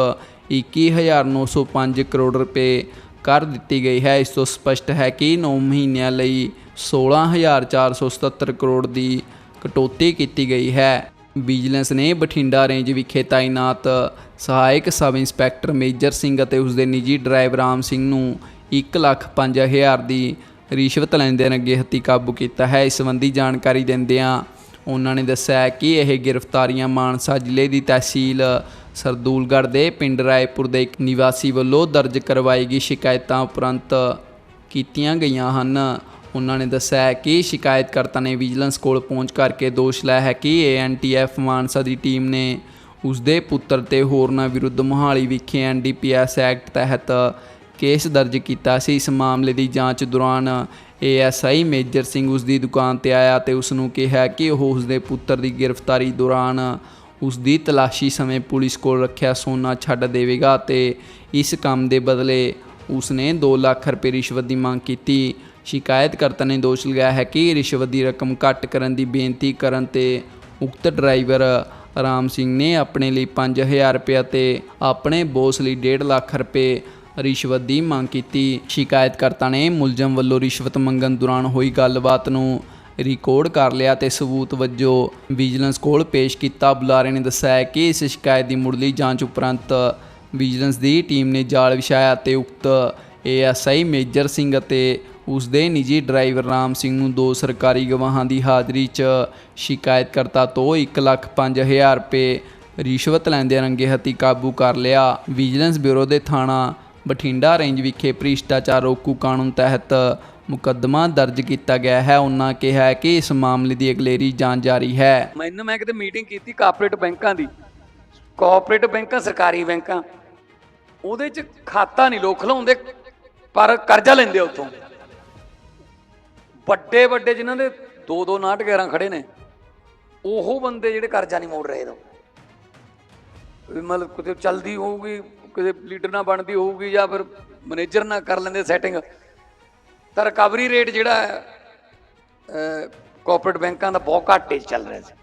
21905 ਕਰੋੜ ਰੁਪਏ ਕਰ ਦਿੱਤੀ ਗਈ ਹੈ। ਇਸ ਤੋਂ ਸਪਸ਼ਟ ਹੈ ਕਿ 9 ਮਹੀਨਿਆਂ ਲਈ 16477 ਕਰੋੜ ਦੀ ਕਟੌਤੀ ਕੀਤੀ ਗਈ ਹੈ। ਵਿਜੀਲੈਂਸ ਨੇ ਬਠਿੰਡਾ ਰੇਂਜ ਵਿਖੇ ਤਾਇਨਾਤ ਸਹਾਇਕ ਸਬ ਇੰਸਪੈਕਟਰ ਮੇਜਰ ਸਿੰਘ ਅਤੇ ਉਸ ਦੇ ਨਿੱਜੀ ਡਰਾਈਵਰ ਰਾਮ ਸਿੰਘ ਨੂੰ 1 ਲੱਖ 5000 ਦੀ ਰਿਸ਼ਵਤ ਲੈਂਦੇ ਅੱਗੇ ਹੱਥੀ ਕਾਬੂ ਕੀਤਾ ਹੈ। ਇਸ ਸੰਬੰਧੀ ਜਾਣਕਾਰੀ ਦਿੰਦਿਆਂ ਉਹਨਾਂ ਨੇ ਦੱਸਿਆ ਕਿ ਇਹ ਗ੍ਰਿਫਤਾਰੀਆਂ ਮਾਨਸਾ ਜ਼ਿਲ੍ਹੇ ਦੀ ਤਹਿਸੀਲ ਸਰਦੂਲਗੜ੍ਹ ਦੇ ਪਿੰਡ ਰਾਏਪੁਰ ਦੇ ਇੱਕ ਨਿਵਾਸੀ ਵੱਲੋਂ ਦਰਜ ਕਰਵਾਈ ਗਈ ਸ਼ਿਕਾਇਤਾਂ ਉਪਰੰਤ ਕੀਤੀਆਂ ਗਈਆਂ ਹਨ। ਉਹਨਾਂ ਨੇ ਦੱਸਿਆ ਕਿ ਸ਼ਿਕਾਇਤਕਰਤਾ ਨੇ ਵਿਜੀਲੈਂਸ ਕੋਲ ਪਹੁੰਚ ਕਰਕੇ ਦੋਸ਼ ਲਾਇਆ ਹੈ ਕਿ ਏਐਨਟੀਐਫ ਮਾਨਸਾ ਦੀ ਟੀਮ ਨੇ ਉਸ ਦੇ ਪੁੱਤਰ ਤੇ ਹੋਰਨਾਂ ਵਿਰੁੱਧ ਮੋਹਾਲੀ ਵਿਖੇ ਐਨਡੀਪੀਐਸ ਐਕਟ ਤਹਿਤ ਕੇਸ ਦਰਜ ਕੀਤਾ ਸੀ। ਇਸ ਮਾਮਲੇ ਦੀ ਜਾਂਚ ਦੌਰਾਨ ਏਐਸਆਈ ਮੇਜਰ ਸਿੰਘ ਉਸ ਦੀ ਦੁਕਾਨ ਤੇ ਆਇਆ ਤੇ ਉਸ ਨੂੰ ਕਿਹਾ ਕਿ ਉਹ ਉਸ ਦੇ ਪੁੱਤਰ ਦੀ ਗ੍ਰਿਫਤਾਰੀ ਦੌਰਾਨ ਉਸ ਦੀ ਤਲਾਸ਼ੀ ਸਮੇਂ ਪੁਲਿਸ ਕੋਲ ਰੱਖਿਆ ਸੋਨਾ ਛੱਡ ਦੇਵੇਗਾ ਤੇ ਇਸ ਕੰਮ ਦੇ ਬਦਲੇ ਉਸ ਨੇ 2 ਲੱਖ ਰੁਪਏ ਰਿਸ਼ਵਤ ਦੀ ਮੰਗ ਕੀਤੀ। ਸ਼ਿਕਾਇਤਕਰਤਾ ਨੇ ਦੋਸ਼ ਲਗਾਇਆ ਹੈ ਕਿ ਰਿਸ਼ਵਤ ਦੀ ਰਕਮ ਘੱਟ ਕਰਨ ਦੀ ਬੇਨਤੀ ਕਰਨ ਤੇ ਉਕਤ ਡਰਾਈਵਰ ਰਾਮ ਸਿੰਘ ਨੇ ਆਪਣੇ ਲਈ 5000 ਰੁਪਏ ਤੇ ਆਪਣੇ ਬੋਸ ਲਈ 1.5 ਲੱਖ ਰੁਪਏ ਰਿਸ਼ਵਤ ਦੀ ਮੰਗ ਕੀਤੀ। ਸ਼ਿਕਾਇਤਕਰਤਾ ਨੇ ਮੁਲਜ਼ਮ ਵੱਲੋਂ ਰਿਸ਼ਵਤ ਮੰਗਣ ਦੌਰਾਨ ਹੋਈ ਗੱਲਬਾਤ ਨੂੰ ਰਿਕਾਰਡ ਕਰ ਲਿਆ ਤੇ ਸਬੂਤ ਵਜੋਂ ਵਿਜੀਲੈਂਸ ਕੋਲ ਪੇਸ਼ ਕੀਤਾ। ਬੁਲਾਰੇ ਨੇ ਦੱਸਿਆ ਕਿ ਇਸ ਸ਼ਿਕਾਇਤ ਦੀ ਮੁੱਢਲੀ ਜਾਂਚ ਉਪਰੰਤ ਵਿਜੀਲੈਂਸ ਦੀ ਟੀਮ ਨੇ ਜਾਲ ਵਿਛਾਇਆ ਤੇ ਉਕਤ ਏਐਸਆਈ ਮੇਜਰ ਸਿੰਘ ਅਤੇ ਉਸ ਦੇ ਨਿੱਜੀ ਡਰਾਈਵਰ ਰਾਮ ਸਿੰਘ ਨੂੰ ਦੋ ਸਰਕਾਰੀ ਗਵਾਹਾਂ ਦੀ ਹਾਜ਼ਰੀ 'ਚ ਸ਼ਿਕਾਇਤਕਰਤਾ ਤੋਂ 1,05,000 ਰੁਪਏ ਰਿਸ਼ਵਤ ਲੈਂਦੇ ਰੰਗੇ ਹੱਥੀ ਕਾਬੂ ਕਰ ਲਿਆ। ਵਿਜੀਲੈਂਸ ਬਿਊਰੋ ਦੇ ਥਾਣਾ ਬਠਿੰਡਾ ਰੇਂਜ ਵਿਖੇ ਭ੍ਰਿਸ਼ਟਾਚਾਰ ਰੋਕੂ ਕਾਨੂੰਨ ਤਹਿਤ ਮੁਕੱਦਮਾ ਦਰਜ ਕੀਤਾ ਗਿਆ ਹੈ। ਉਹਨਾਂ ਕਿਹਾ ਕਿ ਇਸ ਮਾਮਲੇ ਦੀ ਅਗਲੇਰੀ ਜਾਂਚ ਜਾਰੀ ਹੈ। ਮੈਨੂੰ ਮੈਂ ਕਿਤੇ ਮੀਟਿੰਗ ਕੀਤੀ ਕਾਰਪੋਰੇਟ ਬੈਂਕਾਂ ਦੀ। ਕੋਆਪਰੇਟਿਵ ਬੈਂਕਾਂ, ਸਰਕਾਰੀ ਬੈਂਕਾਂ, ਉਹਦੇ 'ਚ ਖਾਤਾ ਨਹੀਂ, ਲੋਕ ਖਲਾਉਂਦੇ ਪਰ ਕਰਜ਼ਾ ਲੈਂਦੇ ਆ ਉੱਥੋਂ। ਵੱਡੇ ਵੱਡੇ ਜਿਨ੍ਹਾਂ ਦੇ ਦੋ ਦੋ ਨਾਟ ਗਿਆਰਾਂ ਖੜੇ ਨੇ, ਉਹ ਬੰਦੇ ਜਿਹੜੇ ਕਰਜ਼ਾ ਨਹੀਂ ਮੋੜ ਰਹੇ ਦੋ ਮਤਲਬ ਕਿਤੇ ਚਲਦੀ ਹੋਊਗੀ ਕਿਤੇ ਲੀਡਰ ਨਾਲ ਬਣਦੀ ਹੋਊਗੀ ਜਾਂ ਫਿਰ ਮੈਨੇਜਰ ਨਾਲ ਕਰ ਲੈਂਦੇ ਸੈਟਿੰਗ ਤਾਂ ਰਿਕਵਰੀ ਰੇਟ ਜਿਹੜਾ ਹੈ ਕੋਆਪਰੇਟ ਬੈਂਕਾਂ ਦਾ ਬਹੁਤ ਘੱਟ ਚੱਲ ਰਿਹਾ ਸੀ।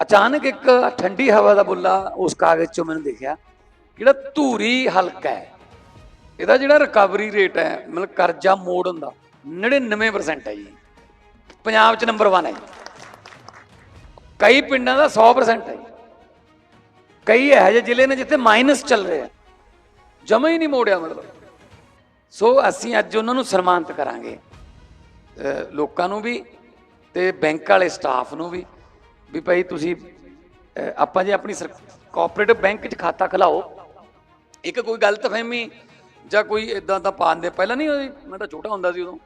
ਅਚਾਨਕ ਇੱਕ ਠੰਡੀ ਹਵਾ ਦਾ ਬੁੱਲਾ ਉਸ ਕਾਗਜ਼ 'ਚੋਂ ਮੈਨੂੰ ਦਿਖਿਆ। ਜਿਹੜਾ ਧੂਰੀ ਹਲਕਾ ਹੈ, ਇਹਦਾ ਜਿਹੜਾ ਰਿਕਵਰੀ ਰੇਟ ਹੈ, ਮਤਲਬ ਕਰਜ਼ਾ ਮੋੜ ਹੁੰਦਾ 99% ਹੈ ਜੀ। ਪੰਜਾਬ 'ਚ ਨੰਬਰ 1 ਹੈ। ਜੀ ਕਈ ਪਿੰਡਾਂ ਦਾ 100% ਹੈ। ਜੀ ਕਈ ਇਹੋ ਜਿਹੇ ਜ਼ਿਲ੍ਹੇ ਨੇ ਜਿੱਥੇ ਮਾਈਨਸ ਚੱਲ ਰਿਹਾ ਜਮਾ ਹੀ ਨਹੀਂ ਮੋੜਿਆ ਮਤਲਬ। ਸੋ ਅਸੀਂ ਅੱਜ ਉਹਨਾਂ ਨੂੰ ਸਨਮਾਨਿਤ ਕਰਾਂਗੇ। ਲੋਕਾਂ ਨੂੰ ਵੀ ਤੇ ਬੈਂਕ ਵਾਲੇ ਸਟਾਫ ਨੂੰ ਵੀ ਵੀ ਭਾਈ ਤੁਸੀਂ ਆਪਾਂ ਜੇ ਆਪਣੀ ਕੋਆਪਰੇਟਿਵ ਬੈਂਕ 'ਚ ਖਾਤਾ ਖਲਾਓ, ਇੱਕ ਕੋਈ ਗਲਤਫਹਿਮੀ ਜਾਂ ਕੋਈ ਇਦਾਂ ਤਾਂ ਪਾਉਂਦੇ ਪਹਿਲਾਂ ਨਹੀਂ ਹੋਈ, ਮੈਂ ਤਾਂ ਛੋਟਾ ਹੁੰਦਾ ਸੀ ਉਦੋਂ।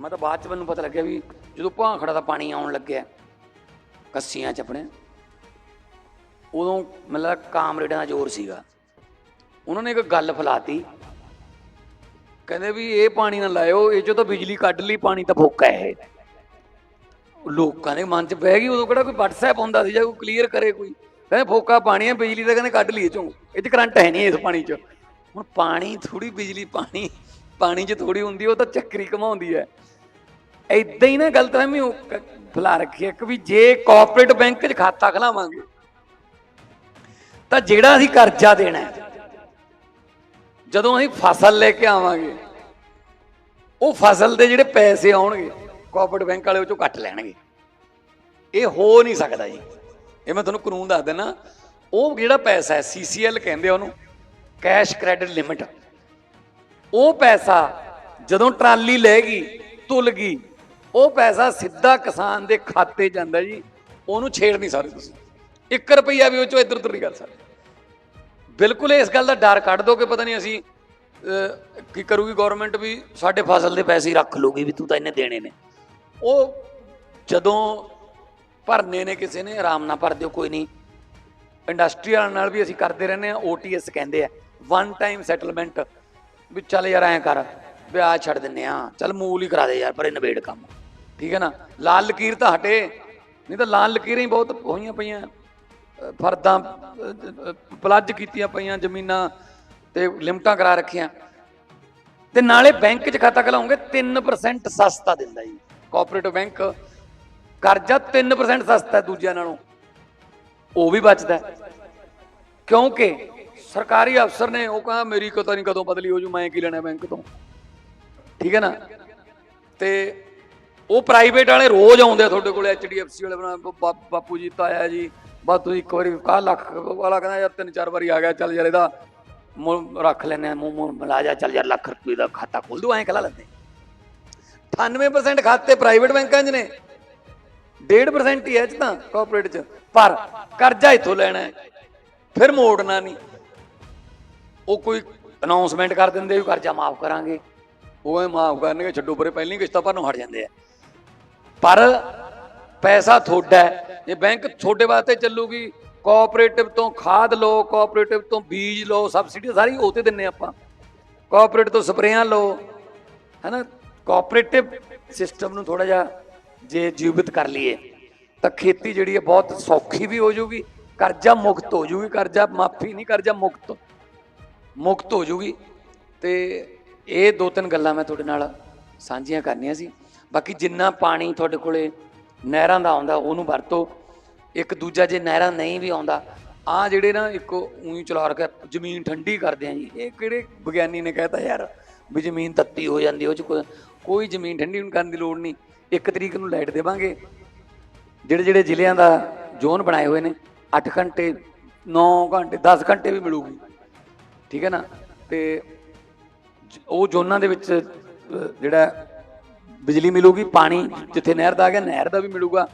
ਮੈਂ ਤਾਂ ਬਾਅਦ ਚ ਮੈਨੂੰ ਪਤਾ ਲੱਗਿਆ ਵੀ ਜਦੋਂ ਭਾਂਖੜਾ ਦਾ ਪਾਣੀ ਆਉਣ ਲੱਗਿਆ, ਕੱਸੀਆਂ ਚ ਆਪਣੇ, ਉਦੋਂ ਮਤਲਬ ਕਾਮਰੇਡਾਂ ਦਾ ਜ਼ੋਰ ਸੀਗਾ। ਉਹਨਾਂ ਨੇ ਇੱਕ ਗੱਲ ਫਲਾਤੀ। ਕਹਿੰਦੇ ਵੀ ਇਹ ਪਾਣੀ ਨਾ ਲਾਇਓ, ਇਹ ਚੋਂ ਤਾਂ ਬਿਜਲੀ ਕੱਢ ਲਈ, ਪਾਣੀ ਤਾਂ ਫੋਕਾ ਹੈ ਲੋਕਾਂ ਦੇ ਮਨ 'ਚ ਬਹਿ ਗਈ, ਉਦੋਂ ਕਿਹੜਾ ਕੋਈ WhatsApp ਹੁੰਦਾ ਸੀ ਜਾਂ ਕੋਈ ਕਲੀਅਰ ਕਰੇ ਕੋਈ। ਕਹਿੰਦੇ ਫੋਕਾ ਪਾਣੀ ਹੈ, ਬਿਜਲੀ ਤਾਂ ਕਹਿੰਦੇ ਕੱਢ ਲਈ ਇਹ ਚੋਂ। ਇਹ 'ਚ ਕਰੰਟ ਹੈ ਨਹੀਂ ਇਸ ਪਾਣੀ 'ਚ। ਹੁਣ ਪਾਣੀ ਥੋੜੀ ਬਿਜਲੀ, ਪਾਣੀ ਪਾਣੀ 'ਚ ਥੋੜੀ ਹੁੰਦੀ, ਉਹ ਤਾਂ ਚੱਕਰੀ ਘਮਾਉਂਦੀ ਹੈ। ਐਦਾਂ ਹੀ ਨਾ ਗਲਤਫਹਿਮੀ ਉਹ ਫੈਲਾ ਰੱਖੀ ਹੈ। ਕਿ ਵੀ ਜੇ ਕਾਰਪੋਰੇਟ ਬੈਂਕ 'ਚ ਖਾਤਾ ਖਲਾਵਾਂਗੇ, ਤਾਂ ਜਿਹੜਾ ਅਸੀਂ ਕਰਜ਼ਾ ਦੇਣਾ ਹੈ ਜਦੋਂ ਅਸੀਂ ਫਸਲ ਲੈ ਕੇ ਆਵਾਂਗੇ, ਉਹ ਫਸਲ ਦੇ ਜਿਹੜੇ ਪੈਸੇ ਆਉਣਗੇ ਕੋਆਪਰੇਟ ਬੈਂਕ ਵਾਲੇ ਉਹ ਚੋਂ ਕੱਟ ਲੈਣਗੇ। ਇਹ ਹੋ ਨਹੀਂ ਸਕਦਾ ਜੀ। ਇਹ ਮੈਂ ਤੁਹਾਨੂੰ ਕਾਨੂੰਨ ਦੱਸ ਦਿੰਦਾ ਉਹ ਜਿਹੜਾ ਪੈਸਾ ਹੈ ਸੀਸੀਐਲ ਕਹਿੰਦੇ ਉਹਨੂੰ ਕੈਸ਼ ਕ੍ਰੈਡਿਟ ਲਿਮਿਟ ਉਹ ਪੈਸਾ ਜਦੋਂ ਟਰਾਲੀ ਲੈ ਗਈ, ਤੁਲ ਗਈ, ਉਹ ਪੈਸਾ ਸਿੱਧਾ ਕਿਸਾਨ ਦੇ ਖਾਤੇ ਜਾਂਦਾ ਜੀ, ਉਹਨੂੰ ਛੇੜ ਨਹੀਂ ਸਕਦੇ ਤੁਸੀਂ। 1 ਰੁਪਈਆ ਵੀ ਉਹ ਚੋਂ ਇੱਧਰ ਉੱਧਰ ਨਹੀਂ ਕਰ ਸਕਦੇ। ਬਿਲਕੁਲ ਇਸ ਗੱਲ ਦਾ ਡਰ ਕੱਢ ਦੋ ਕਿ ਪਤਾ ਨਹੀਂ ਅਸੀਂ ਕੀ ਕਰੂਗੀ ਗਵਰਨਮੈਂਟ ਵੀ ਸਾਡੇ ਫਸਲ ਦੇ ਪੈਸੇ ਹੀ ਰੱਖ ਲੂਗੀ ਵੀ ਤੂੰ ਤਾਂ ਇਹਨੇ ਦੇਣੇ ਨੇ। ਉਹ ਜਦੋਂ ਭਰਨੇ ਨੇ ਕਿਸੇ ਨੇ, ਆਰਾਮ ਨਾਲ ਭਰ ਦਿਓ, ਕੋਈ ਨਹੀਂ। ਇੰਡਸਟਰੀਅਲ ਨਾਲ ਵੀ ਅਸੀਂ ਕਰਦੇ ਰਹਿੰਦੇ ਆ OTS ਕਹਿੰਦੇ ਆ। ਵਨ ਟਾਈਮ ਸੈਟਲਮੈਂਟ ਵੀ ਚੱਲ ਯਾਰ ਐਂ ਕਰ ਵੀ ਛੱਡ ਦਿੰਨੇ ਆ ਚੱਲ ਮੂਲ ਹੀ ਕਰਾ ਦੇ ਯਾਰ, ਪਰ ਇਹ ਨਵੇੜ ਕੰਮ। ਠੀਕ ਹੈ ਨਾ? ਲਾਲ ਲਕੀਰ ਤਾਂ ਹਟੇ। ਨਹੀਂ ਤਾਂ ਲਾਲ ਲਕੀਰਾਂ ਹੀ ਬਹੁਤ ਹੋਈਆਂ ਪਈਆਂ। ਫਰਦਾਂ, ਪਲੱਜ ਕੀਤੀਆਂ ਪਈਆਂ ਜ਼ਮੀਨਾਂ ਤੇ ਲਿਮਟਾਂ ਕਰਾ ਰੱਖੀਆਂ। ਤੇ ਨਾਲੇ ਬੈਂਕ 'ਚ ਖਾਤਾ ਖਲਾਉਂਗੇ 3% ਸਸਤਾ ਦਿੰਦਾ ਜੀ। ਕੋਆਪਰੇਟਿਵ ਬੈਂਕ ਕਰਜ਼ਾ 3% ਸਸਤਾ ਹੈ ਦੂਜਿਆਂ ਨਾਲੋਂ। ਉਹ ਵੀ ਬਚਦਾ ਕਿਉਂਕਿ ਸਰਕਾਰੀ ਅਫਸਰ ਨੇ ਉਹ ਕਹਾ, ਮੇਰੀ ਪਤਾ ਨਹੀਂ ਕਦੋਂ ਬਦਲੀ ਹੋ ਜੂ, ਮੈਂ ਕੀ ਲੈਣਾ ਬੈਂਕ ਤੋਂ? ਠੀਕ ਹੈ ਨਾ? ਤੇ ਉਹ ਪ੍ਰਾਈਵੇਟ ਵਾਲੇ ਰੋਜ਼ ਆਉਂਦੇ ਆ ਤੁਹਾਡੇ ਕੋਲ ਐਚਡੀਐਫਸੀ ਵਾਲੇ ਬਣਾ, ਬਾ- ਬਾਪੂ ਜੀ, ਤਾਇਆ ਜੀ ਬਸ ਤੁਸੀਂ ਇੱਕ ਵਾਰੀ ਕਾਹ ਲੱਖ ਵਾਲਾ ਕਹਿੰਦਾ ਯਾਰ ਤਿੰਨ ਚਾਰ ਵਾਰੀ ਆ ਗਿਆ, ਚੱਲ ਯਾਰ ਇਹਦਾ ਮੁੱਲ ਰੱਖ ਲੈਨੇ ਆ ਮੂੰਹ ਮੂੰਹ ਮਿਲਾ ਜਾ, ਚੱਲ ਯਾਰ ਲੱਖ ਰੁਪਏ ਦਾ ਖਾਤਾ ਖੋਲ ਦੂ, ਐਂ ਖਲਾ ਲੈਂਦੇ 98% ਖਾਤੇ ਪ੍ਰਾਈਵੇਟ ਬੈਂਕਾਂ 'ਚ ਨੇ। 1.5% ਹੀ ਹੈ ਚ ਤਾਂ ਕਾਰਪੋਰੇਟ 'ਚ। ਪਰ ਕਰਜ਼ਾ ਇੱਥੋਂ ਲੈਣਾ ਫਿਰ ਮੋੜਨਾ ਨਹੀਂ। ਉਹ ਕੋਈ ਅਨਾਉਂਸਮੈਂਟ ਕਰ ਦਿੰਦੇ ਵੀ ਕਰਜ਼ਾ ਮਾਫ ਕਰਾਂਗੇ। ਉਹ ਐ ਮਾਫ ਕਰਨਗੇ, ਛੱਡੋ ਪਰੇ, ਪਹਿਲੀ ਕਿਸ਼ਤਾਂ ਭਰਨੋਂ ਹਟ ਜਾਂਦੇ ਆ। ਪਰ ਪੈਸਾ ਤੁਹਾਡਾ ਜੇ ਬੈਂਕ ਤੁਹਾਡੇ ਵਾਸਤੇ ਚੱਲੂਗੀ ਕੋਆਪਰੇਟਿਵ ਤੋਂ ਖਾਦ ਲਓ ਕੋਆਪਰੇਟਿਵ ਤੋਂ ਬੀਜ ਲਓ ਸਬਸਿਡੀ ਸਾਰੀ ਉਹ ਤੇ ਦਿੰਨੇ ਆਪਾਂ। ਕੋਆਪਰੇਟਿਵ ਤੋਂ ਸਪਰੇਆਂ ਲਓ, ਹੈਨਾ? ਕੋਆਪਰੇਟਿਵ ਸਿਸਟਮ ਨੂੰ ਥੋੜਾ ਜਿਹਾ ਜੇ ਜੀਵਿਤ ਕਰ ਲਈਏ, ਤਾਂ ਖੇਤੀ ਜਿਹੜੀ ਹੈ ਬਹੁਤ ਸੌਖੀ ਵੀ ਹੋ ਜਾਊਗੀ ਕਰਜ਼ਾ ਮੁਕਤ ਹੋ ਜਾਊਗੀ ਕਰਜ਼ਾ ਮਾਫੀ ਨਹੀਂ, ਕਰਜ਼ਾ ਮੁਕਤ ਮੁਕਤ ਹੋ ਜਾਊਗੀ ਤੇ ਇਹ ਦੋ ਤਿੰਨ ਗੱਲਾਂ ਮੈਂ ਤੁਹਾਡੇ ਨਾਲ ਸਾਂਝੀਆਂ ਕਰਨੀਆਂ ਸੀ। ਬਾਕੀ ਜਿੰਨਾ ਪਾਣੀ ਤੁਹਾਡੇ ਕੋਲੇ ਨਹਿਰਾਂ ਦਾ ਆਉਂਦਾ, ਉਹਨੂੰ ਵਰਤੋ। ਇੱਕ ਦੂਜਾ ਜੇ ਨਹਿਰਾਂ ਨਹੀਂ ਵੀ ਆਉਂਦਾ ਆ ਜਿਹੜੇ ਨਾ ਇੱਕ ਉਹੀ ਚਲਾ ਰੱਖਿਆ ਜ਼ਮੀਨ ਠੰਡੀ ਕਰਦੇ ਆ ਜੀ, ਇਹ ਕਿਹੜੇ ਵਿਗਿਆਨੀ ਨੇ ਕਹਿਤਾ ਯਾਰ ਵੀ ਜ਼ਮੀਨ ਤੱਤੀ ਹੋ ਜਾਂਦੀ, ਉਹ ਚ ਕੋਈ ਜ਼ਮੀਨ ਠੰਡੀ ਨੂੰ ਕਰਨ ਦੀ ਲੋੜ ਨਹੀਂ। ਇੱਕ ਤਰੀਕ ਨੂੰ ਲਾਈਟ ਦੇਵਾਂਗੇ। ਜਿਹੜੇ ਜਿਹੜੇ ਜ਼ਿਲ੍ਹਿਆਂ ਦਾ ਜ਼ੋਨ ਬਣਾਏ ਹੋਏ ਨੇ 8 ਘੰਟੇ 9 ਘੰਟੇ 10 ਘੰਟੇ ਵੀ ਮਿਲੂਗੀ। ਠੀਕ ਹੈ ਨਾ? ਤੇ ਜ- ਉਹ ਜ਼ੋਨਾਂ ਦੇ ਵਿੱਚ ਜਿਹੜਾ ਬਿਜਲੀ ਮਿਲੂਗੀ ਪਾਣੀ ਜਿੱਥੇ ਨਹਿਰ ਦਾ ਆ ਗਿਆ ਨਹਿਰ ਦਾ ਵੀ ਮਿਲੂਗਾ।